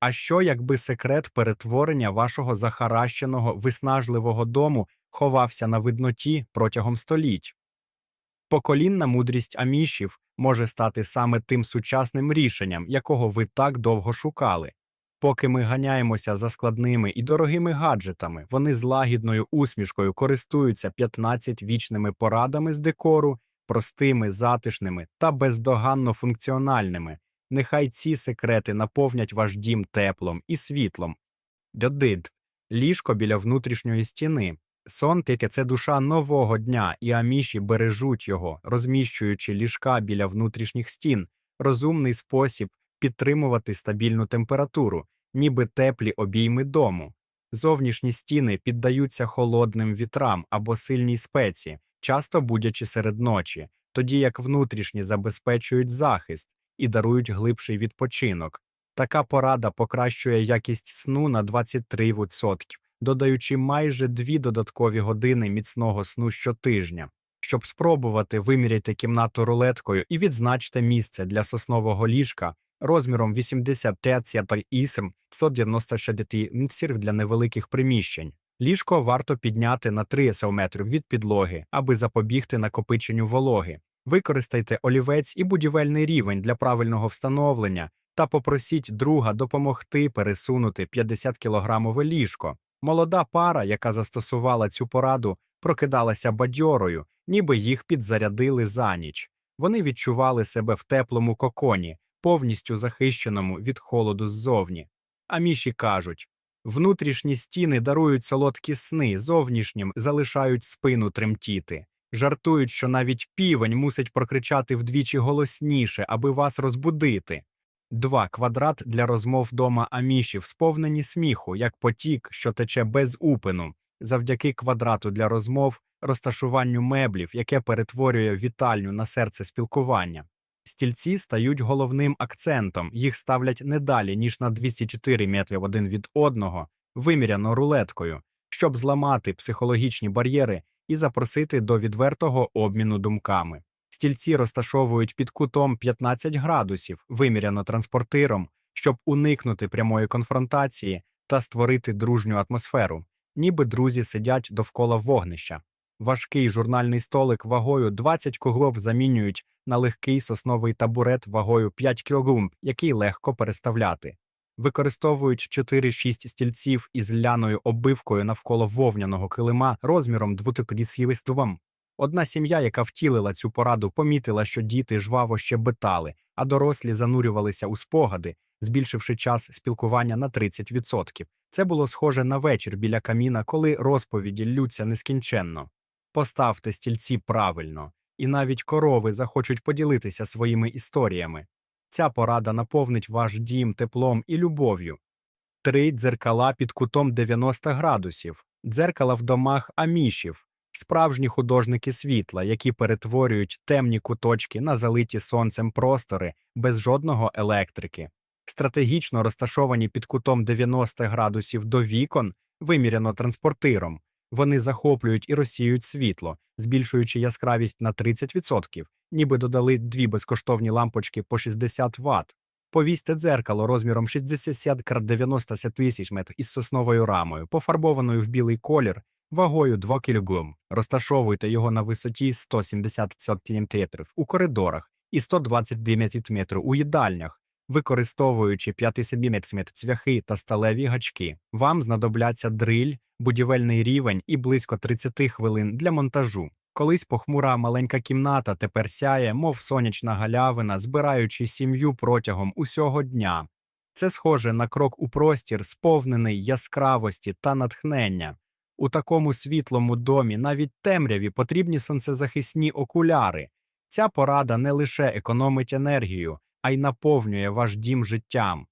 А що, якби секрет перетворення вашого захаращеного, виснажливого дому ховався на видноті протягом століть? Поколінна мудрість амішів може стати саме тим сучасним рішенням, якого ви так довго шукали. Поки ми ганяємося за складними і дорогими гаджетами, вони з лагідною усмішкою користуються 15 вічними порадами з декору, простими, затишними та бездоганно функціональними. Нехай ці секрети наповнять ваш дім теплом і світлом. Дьодид ліжко біля внутрішньої стіни. Сон тільки це душа нового дня, і аміші бережуть його, розміщуючи ліжка біля внутрішніх стін, розумний спосіб підтримувати стабільну температуру, ніби теплі обійми дому. Зовнішні стіни піддаються холодним вітрам або сильній спеці, часто будячи серед ночі, тоді як внутрішні забезпечують захист і дарують глибший відпочинок. Така порада покращує якість сну на 23%, додаючи майже дві додаткові години міцного сну щотижня. Щоб спробувати виміряти кімнату рулеткою і відзначте місце для соснового ліжка розміром 85 ісм 196 інців для невеликих приміщень. Ліжко варто підняти на 3 см від підлоги, аби запобігти накопиченню вологи. Використайте олівець і будівельний рівень для правильного встановлення та попросіть друга допомогти пересунути 50 кілограмове ліжко. Молода пара, яка застосувала цю пораду, прокидалася бадьорою, ніби їх підзарядили за ніч. Вони відчували себе в теплому коконі, повністю захищеному від холоду ззовні. А міші кажуть внутрішні стіни дарують солодкі сни, зовнішнім залишають спину тремтіти. Жартують, що навіть півень мусить прокричати вдвічі голосніше, аби вас розбудити. Два квадрат для розмов дома амішів, сповнені сміху, як потік, що тече без упину, завдяки квадрату для розмов, розташуванню меблів, яке перетворює вітальню на серце спілкування. Стільці стають головним акцентом, їх ставлять не далі, ніж на 204 метри один від одного, виміряно рулеткою, щоб зламати психологічні бар'єри і запросити до відвертого обміну думками. Стільці розташовують під кутом 15 градусів, виміряно транспортиром, щоб уникнути прямої конфронтації та створити дружню атмосферу, ніби друзі сидять довкола вогнища. Важкий журнальний столик вагою 20 кг замінюють на легкий сосновий табурет вагою 5 кг, який легко переставляти. Використовують 4-6 стільців із ляною оббивкою навколо вовняного килима розміром двотикрісхівиством. Одна сім'я, яка втілила цю пораду, помітила, що діти жваво щебетали, а дорослі занурювалися у спогади, збільшивши час спілкування на 30%. Це було схоже на вечір біля каміна, коли розповіді ллються нескінченно. Поставте стільці правильно, і навіть корови захочуть поділитися своїми історіями. Ця порада наповнить ваш дім теплом і любов'ю. Три дзеркала під кутом 90 градусів, дзеркала в домах амішів, справжні художники світла, які перетворюють темні куточки на залиті сонцем простори без жодного електрики, стратегічно розташовані під кутом 90 градусів до вікон, виміряно транспортиром. Вони захоплюють і розсіюють світло, збільшуючи яскравість на 30%, ніби додали дві безкоштовні лампочки по 60 Вт. Повісьте дзеркало розміром 60 кр 90 см із сосновою рамою, пофарбованою в білий колір, вагою 2 кг. Розташовуйте його на висоті 170 см у коридорах і 129 метрів у їдальнях, використовуючи 5 см цвяхи та сталеві гачки. Вам знадобляться дриль, будівельний рівень і близько 30 хвилин для монтажу. Колись похмура маленька кімната тепер сяє, мов сонячна галявина, збираючи сім'ю протягом усього дня. Це схоже на крок у простір, сповнений яскравості та натхнення. У такому світлому домі навіть темряві потрібні сонцезахисні окуляри. Ця порада не лише економить енергію, а й наповнює ваш дім життям.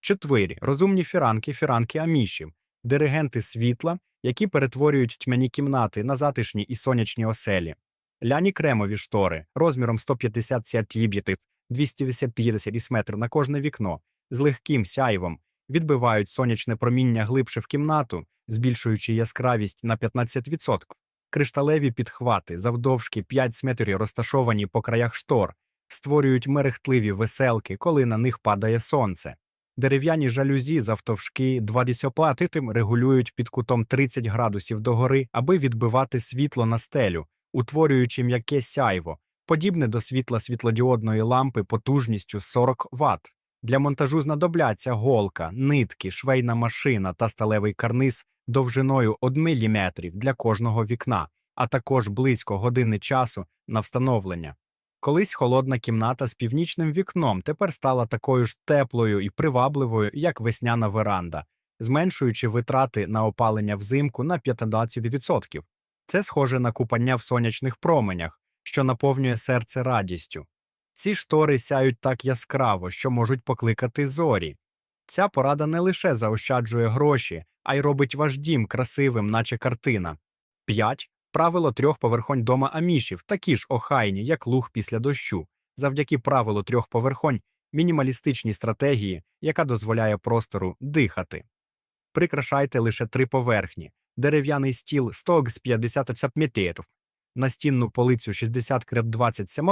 Четвирі розумні фіранки, фіранки амішів, диригенти світла, які перетворюють тьмяні кімнати на затишні і сонячні оселі, ляні кремові штори розміром 150 сятіб'єти, 250 метрів на кожне вікно, з легким сяйвом, відбивають сонячне проміння глибше в кімнату, збільшуючи яскравість на 15%. Кришталеві підхвати завдовжки 5 метрів розташовані по краях штор, створюють мерехтливі веселки, коли на них падає сонце. Дерев'яні жалюзі завтовшки 20 платитим регулюють під кутом 30 градусів догори, аби відбивати світло на стелю, утворюючи м'яке сяйво, подібне до світла світлодіодної лампи потужністю 40 Вт. Для монтажу знадобляться голка, нитки, швейна машина та сталевий карниз довжиною 1 мм для кожного вікна, а також близько години часу на встановлення. Колись холодна кімната з північним вікном тепер стала такою ж теплою і привабливою, як весняна веранда, зменшуючи витрати на опалення взимку на 15%. Це схоже на купання в сонячних променях, що наповнює серце радістю. Ці штори сяють так яскраво, що можуть покликати зорі. Ця порада не лише заощаджує гроші, а й робить ваш дім красивим, наче картина. 5. Правило трьох поверхонь дома амішів такі ж охайні, як луг після дощу, завдяки правилу трьох поверхонь мінімалістичній стратегії, яка дозволяє простору дихати. Прикрашайте лише три поверхні: дерев'яний стіл 100 з 50 метрів, настінну полицю 60 кр 20 см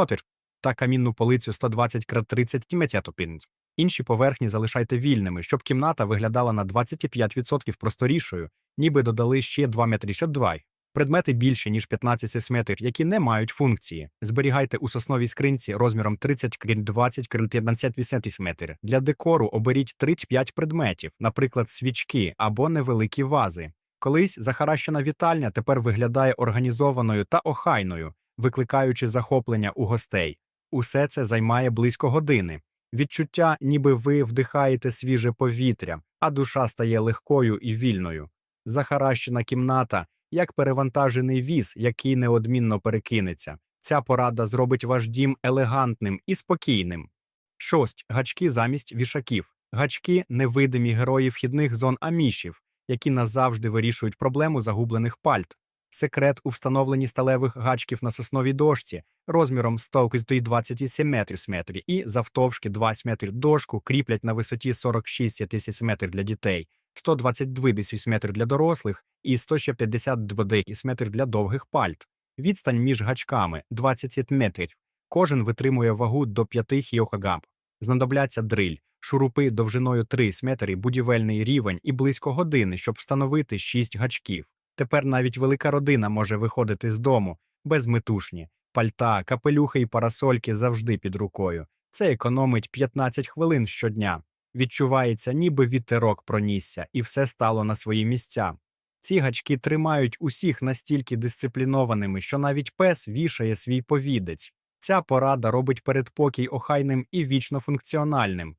та камінну полицю 120 кр 30 метрів. Інші поверхні залишайте вільними, щоб кімната виглядала на 25% просторішою, ніби додали ще 2 метри 2. Предмети більші, ніж 15 см, які не мають функції. Зберігайте у сосновій скринці розміром 30 крім 20 крім 15 см. Для декору оберіть 35 предметів, наприклад, свічки або невеликі вази. Колись захаращена вітальня тепер виглядає організованою та охайною, викликаючи захоплення у гостей. Усе це займає близько години. Відчуття, ніби ви вдихаєте свіже повітря, а душа стає легкою і вільною. Захаращена кімната як перевантажений віз, який неодмінно перекинеться. Ця порада зробить ваш дім елегантним і спокійним. Шость гачки замість вішаків. Гачки невидимі герої вхідних зон амішів, які назавжди вирішують проблему загублених пальт. Секрет у встановленні сталевих гачків на сосновій дошці розміром 127 метрів метрів і завтовшки 20 метрів дошку кріплять на висоті 46 тисяч метрів для дітей, 122 десять метрів для дорослих і 152 десять метрів для довгих пальт. Відстань між гачками 20 метрів. Кожен витримує вагу до 5 кг. Знадобляться дриль, шурупи довжиною 3 метри, будівельний рівень і близько години, щоб встановити 6 гачків. Тепер навіть велика родина може виходити з дому безметушні. Пальта, капелюхи і парасольки завжди під рукою. Це економить 15 хвилин щодня. Відчувається, ніби вітерок пронісся, і все стало на свої місця. Ці гачки тримають усіх настільки дисциплінованими, що навіть пес вішає свій повідець. Ця порада робить передпокій охайним і вічно функціональним.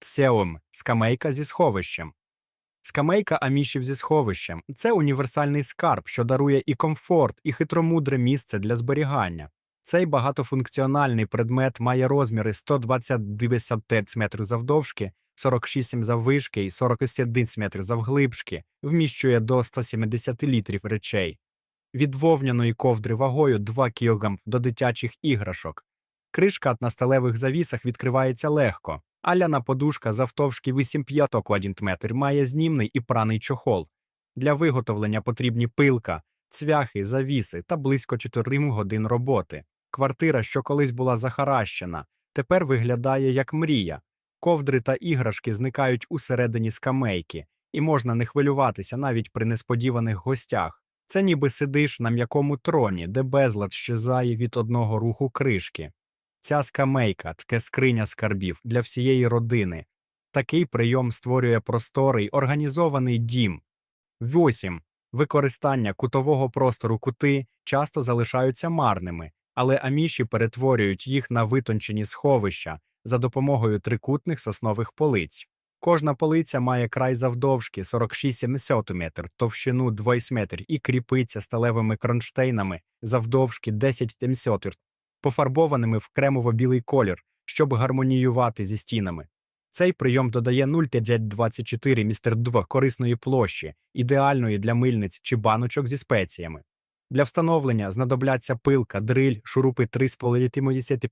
Сеум скамейка зі сховищем. Скамейка амішів зі сховищем це універсальний скарб, що дарує і комфорт, і хитромудре місце для зберігання. Цей багатофункціональний предмет має розміри 120 метрів завдовжки, 46 заввишки і 41 метр завглибшки, вміщує до 170 літрів речей. Від вовняної ковдри вагою 2 кг до дитячих іграшок. Кришка на сталевих завісах відкривається легко, а ляна подушка завтовшки 8,5 метр має знімний і праний чохол. Для виготовлення потрібні пилка, цвяхи, завіси та близько 4 годин роботи. Квартира, що колись була захаращена, тепер виглядає як мрія. Ковдри та іграшки зникають усередині скамейки, і можна не хвилюватися навіть при несподіваних гостях. Це ніби сидиш на м'якому троні, де безлад щезає від одного руху кришки. Ця скамейка таке скриня скарбів для всієї родини. Такий прийом створює просторий організований дім. 8. Використання кутового простору кути часто залишаються марними, але аміші перетворюють їх на витончені сховища за допомогою трикутних соснових полиць. Кожна полиця має край завдовжки 46 см, товщину 20 метр і кріпиться сталевими кронштейнами завдовжки 10 см, пофарбованими в кремово-білий колір, щоб гармоніювати зі стінами. Цей прийом додає 0,24 містер 2 корисної площі, ідеальної для мильниць чи баночок зі спеціями. Для встановлення знадобляться пилка, дриль, шурупи 3,5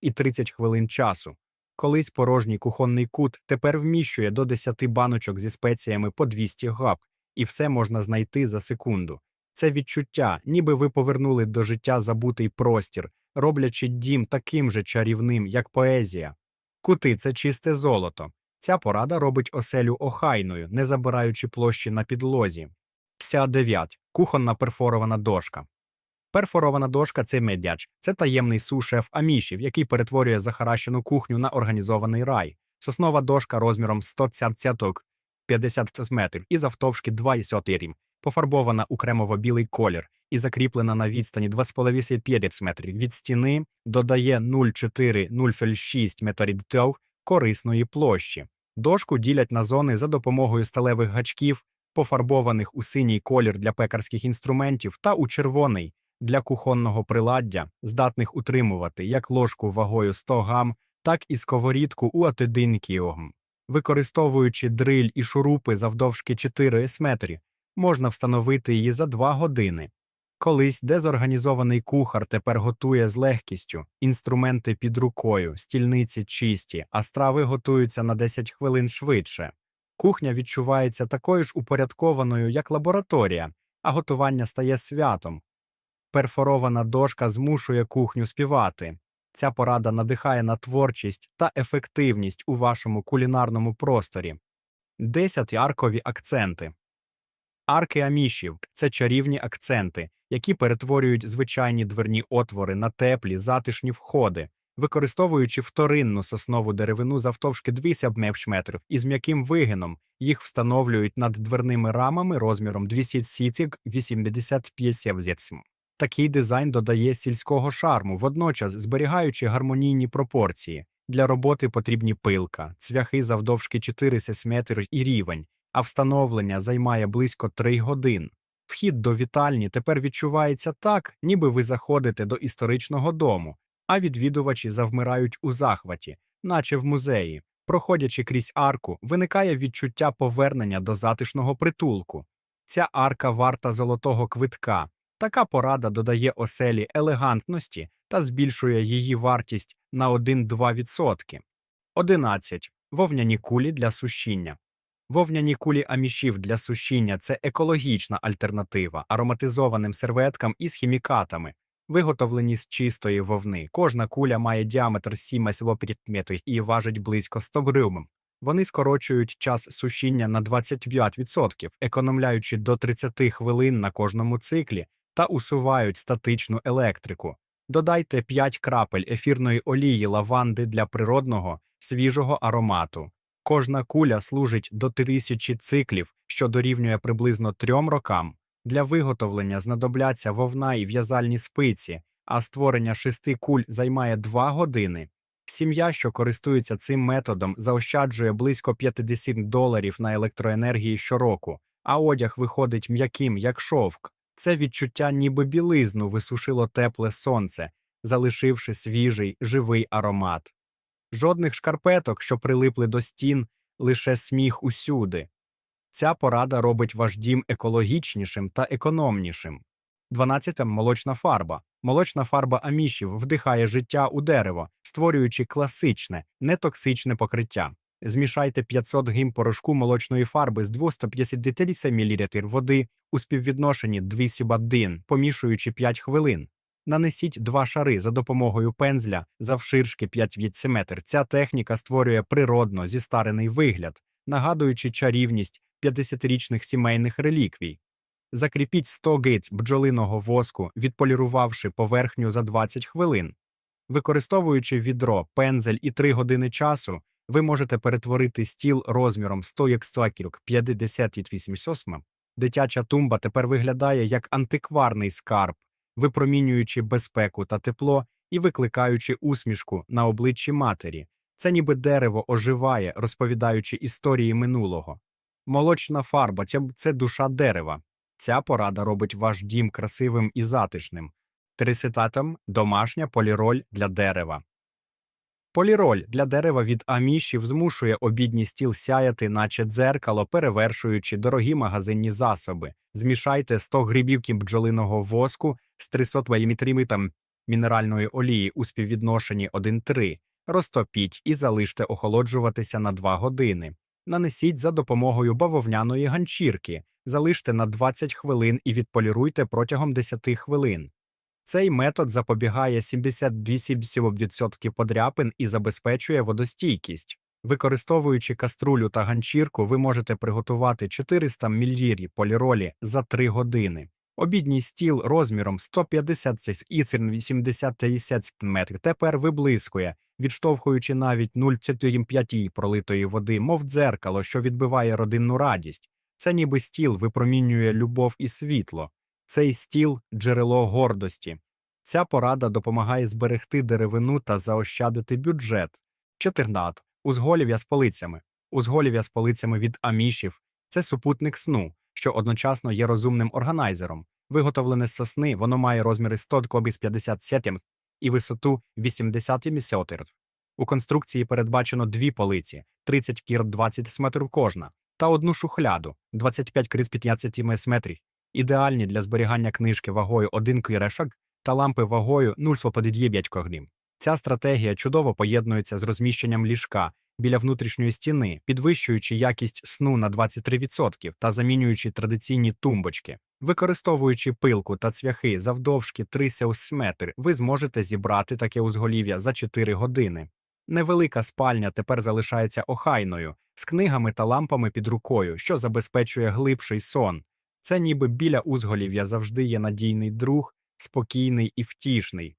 і 30 хвилин часу. Колись порожній кухонний кут тепер вміщує до 10 баночок зі спеціями по 200 габ, і все можна знайти за секунду. Це відчуття, ніби ви повернули до життя забутий простір, роблячи дім таким же чарівним, як поезія. Кути це чисте золото. Ця порада робить оселю охайною, не забираючи площі на підлозі. Ця 9. Кухонна перфорована дошка. Перфорована дошка це медяч. Це таємний су-шеф амішів, який перетворює захаращену кухню на організований рай. Соснова дошка розміром 100 цяток 50 метрів і завтовшки 2,4 рім, пофарбована у кремово-білий колір і закріплена на відстані 2,5 метрів від стіни, додає 0,4-0,6 метрів корисної площі. Дошку ділять на зони за допомогою сталевих гачків, пофарбованих у синій колір для пекарських інструментів та у червоний для кухонного приладдя, здатних утримувати як ложку вагою 100 гам, так і сковорідку у 1 кг. Використовуючи дриль і шурупи завдовжки 4 метрі, можна встановити її за 2 години. Колись дезорганізований кухар тепер готує з легкістю, інструменти під рукою, стільниці чисті, а страви готуються на 10 хвилин швидше. Кухня відчувається такою ж упорядкованою, як лабораторія, а готування стає святом. Перфорована дошка змушує кухню співати. Ця порада надихає на творчість та ефективність у вашому кулінарному просторі. 10 аркові акценти. Арки амішів це чарівні акценти, які перетворюють звичайні дверні отвори на теплі, затишні входи, використовуючи вторинну соснову деревину завтовшки 200 метрів із м'яким вигином, їх встановлюють над дверними рамами розміром 285 Такий дизайн додає сільського шарму, водночас зберігаючи гармонійні пропорції. Для роботи потрібні пилка, цвяхи завдовжки 4 метрів і рівень, а встановлення займає близько 3 годин. Вхід до вітальні тепер відчувається так, ніби ви заходите до історичного дому, а відвідувачі завмирають у захваті, наче в музеї. Проходячи крізь арку, виникає відчуття повернення до затишного притулку. Ця арка варта золотого квитка. Така порада додає оселі елегантності та збільшує її вартість на 1-2%. 11. Вовняні кулі для сушіння. Вовняні кулі амішів для сушіння це екологічна альтернатива ароматизованим серветкам із хімікатами, виготовлені з чистої вовни. Кожна куля має діаметр 7 метрів і важить близько 100 гривень. Вони скорочують час сушіння на 25%, економляючи до 30 хвилин на кожному циклі та усувають статичну електрику. Додайте 5 крапель ефірної олії лаванди для природного, свіжого аромату. Кожна куля служить до тисячі циклів, що дорівнює приблизно трьом рокам. Для виготовлення знадобляться вовна і в'язальні спиці, а створення шести куль займає 2 години. Сім'я, що користується цим методом, заощаджує близько 50 доларів на електроенергії щороку, а одяг виходить м'яким, як шовк. Це відчуття, ніби білизну висушило тепле сонце, залишивши свіжий, живий аромат. Жодних шкарпеток, що прилипли до стін, лише сміх усюди. Ця порада робить ваш дім екологічнішим та економнішим. 12. молочна фарба. Молочна фарба амішів вдихає життя у дерево, створюючи класичне, нетоксичне покриття. Змішайте 500 гім порошку молочної фарби з 250 мл води у співвідношенні 2 помішуючи 5 хвилин. Нанесіть два шари за допомогою пензля завширшки 5 см. Ця техніка створює природно зістарений вигляд, нагадуючи чарівність 50-річних сімейних реліквій. Закріпіть 100 гиць бджолиного воску, відполірувавши поверхню за 20 хвилин. Використовуючи відро, пензель і 3 години часу, ви можете перетворити стіл розміром 100 ексакірок 58 Дитяча тумба тепер виглядає як антикварний скарб, випромінюючи безпеку та тепло і викликаючи усмішку на обличчі матері. Це ніби дерево оживає, розповідаючи історії минулого. Молочна фарба це душа дерева. Ця порада робить ваш дім красивим і затишним. Триситатом домашня поліроль для дерева. Поліроль для дерева від амішів змушує обідній стіл сяяти, наче дзеркало, перевершуючи дорогі магазинні засоби. Змішайте 100 грибівки бджолиного воску з 300 мм мінеральної олії у співвідношенні 1,3, розтопіть і залиште охолоджуватися на 2 години. Нанесіть за допомогою бавовняної ганчірки, залиште на 20 хвилин і відполіруйте протягом 10 хвилин. Цей метод запобігає 72% подряпин і забезпечує водостійкість. Використовуючи каструлю та ганчірку, ви можете приготувати 400 мл поліролі за 3 години. Обідній стіл розміром 150 і 80 метрів тепер виблискує, відштовхуючи навіть 0,5 пролитої води, мов дзеркало, що відбиває родинну радість. Це ніби стіл випромінює любов і світло. Цей стіл джерело гордості. Ця порада допомагає зберегти деревину та заощадити бюджет. 14. Узголів'я з полицями. Узголів'я з полицями від амішів це супутник сну, що одночасно є розумним органайзером. Виготовлене з сосни, воно має розміри 100 кобіс 50 сетім і висоту 80 місотир. У конструкції передбачено дві полиці 30 кір 20 см кожна, та одну шухляду 25 крис 15 метрів, ідеальні для зберігання книжки вагою 1 кірешок та лампи вагою 0,5 когрім. Ця стратегія чудово поєднується з розміщенням ліжка біля внутрішньої стіни, підвищуючи якість сну на 23% та замінюючи традиційні тумбочки. Використовуючи пилку та цвяхи завдовжки 3 метр, ви зможете зібрати таке узголів'я за 4 години. Невелика спальня тепер залишається охайною, з книгами та лампами під рукою, що забезпечує глибший сон. Це ніби біля узголів'я завжди є надійний друг, спокійний і втішний.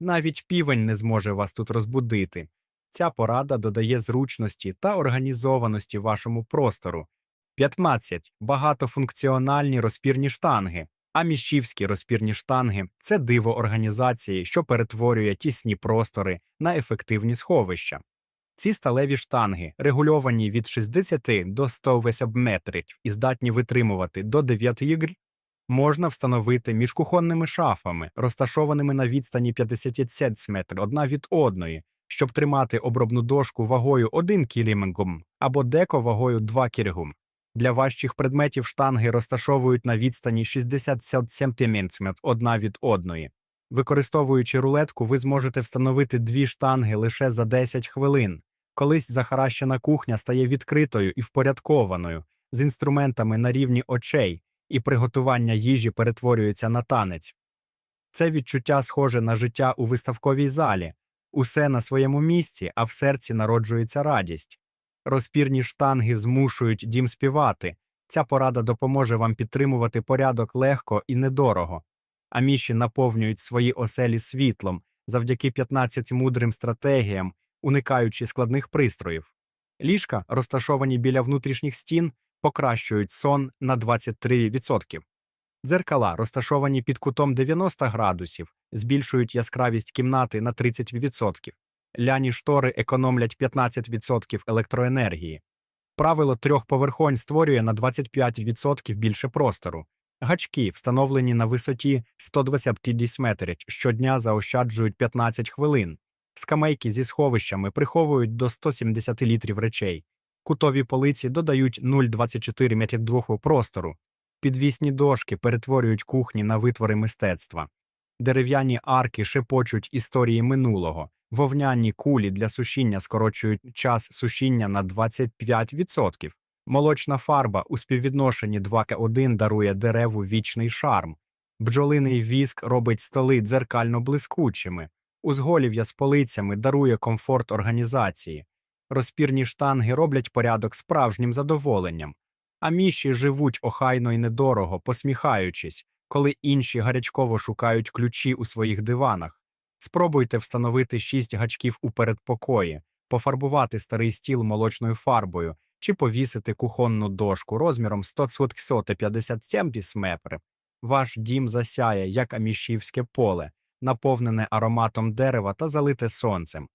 Навіть півень не зможе вас тут розбудити. Ця порада додає зручності та організованості вашому простору. 15. Багатофункціональні розпірні штанги. Амішівські розпірні штанги це диво організації, що перетворює тісні простори на ефективні сховища. Ці сталеві штанги регульовані від 60 до 108 метрів і здатні витримувати до 9 гр. Можна встановити між кухонними шафами, розташованими на відстані 50 см одна від одної, щоб тримати обробну дошку вагою 1 кіліменгум або деко вагою 2 кілігум. Для важчих предметів штанги розташовують на відстані 60 см одна від одної. Використовуючи рулетку, ви зможете встановити дві штанги лише за 10 хвилин. Колись захаращена кухня стає відкритою і впорядкованою, з інструментами на рівні очей, і приготування їжі перетворюється на танець. Це відчуття схоже на життя у виставковій залі, усе на своєму місці, а в серці народжується радість. Розпірні штанги змушують дім співати. Ця порада допоможе вам підтримувати порядок легко і недорого. Аміші наповнюють свої оселі світлом завдяки 15 мудрим стратегіям, уникаючи складних пристроїв. Ліжка, розташовані біля внутрішніх стін, покращують сон на 23%. Дзеркала, розташовані під кутом 90 градусів, збільшують яскравість кімнати на 30%. Ляні штори економлять 15% електроенергії. Правило трьох поверхонь створює на 25% більше простору. Гачки, встановлені на висоті 120 метрів, щодня заощаджують 15 хвилин. Скамейки зі сховищами приховують до 170 літрів речей. Кутові полиці додають 0,24 метрів простору. Підвісні дошки перетворюють кухні на витвори мистецтва. Дерев'яні арки шепочуть історії минулого. Вовняні кулі для сушіння скорочують час сушіння на 25%. Молочна фарба у співвідношенні 2 к 1 дарує дереву вічний шарм. Бджолиний віск робить столи дзеркально блискучими. Узголів'я з полицями дарує комфорт організації. Розпірні штанги роблять порядок справжнім задоволенням. А міші живуть охайно і недорого, посміхаючись, коли інші гарячково шукають ключі у своїх диванах. Спробуйте встановити шість гачків у передпокої, пофарбувати старий стіл молочною фарбою чи повісити кухонну дошку розміром 157 метрів. Ваш дім засяє, як амішівське поле, наповнене ароматом дерева та залите сонцем.